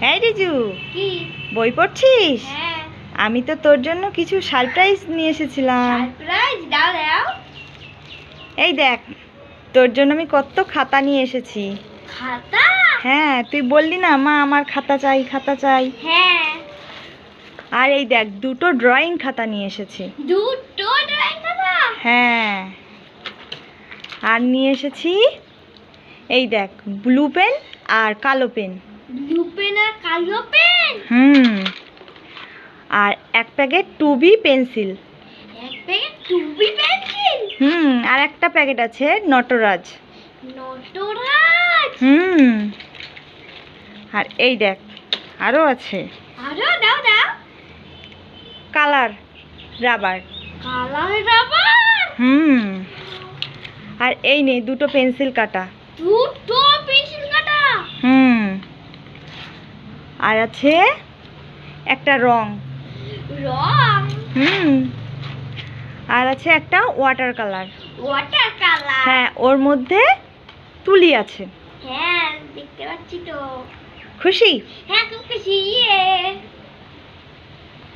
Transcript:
হ্যাঁ রিজু। কি? বই পড়ছিস? হ্যাঁ। আমি তো তোর জন্য কিছু সারপ্রাইজ নিয়ে এসেছিলাম। এই দেখ তোর জন্য আমি কত খাতা নিয়ে এসেছি। খাতা? হ্যাঁ তুই বললি না মা আমার খাতা চাই খাতা চাই। হ্যাঁ। আর এই দেখ দুটো ড্রয়িং খাতা নিয়ে এসেছি। দুটো ড্রয়িং খাতা? হ্যাঁ। আর নিয়ে এসেছি এই দেখ ব্লু পেন আর কালো পেন ব্লু পেন আর কালো পেন? হুম। আর এক প্যাকেট টু বি পেন্সিল। এক প্যাকেট টুবি পেন্সিল? হুম আর একটা প্যাকেট আছে নটরাজ। নটরাজ? হুম। আর এই দেখ আরও আছে। আরও দাও দাও। Colour rubber. Colour rubber? হুম। আর এই নে দুটো পেন্সিল কাটা। দুটো পেন্সিল কাটা? হুম। আর আছে একটা রং। রং? হুম। আর আছে একটা ওয়াটার কালার ওয়াটার কালার হ্যাঁ ওর মধ্যে তুলি আছে। হ্যাঁ দেখতে পাচ্ছি তো। খুশি? হ্যাঁ খুব খুশি ইয়ে।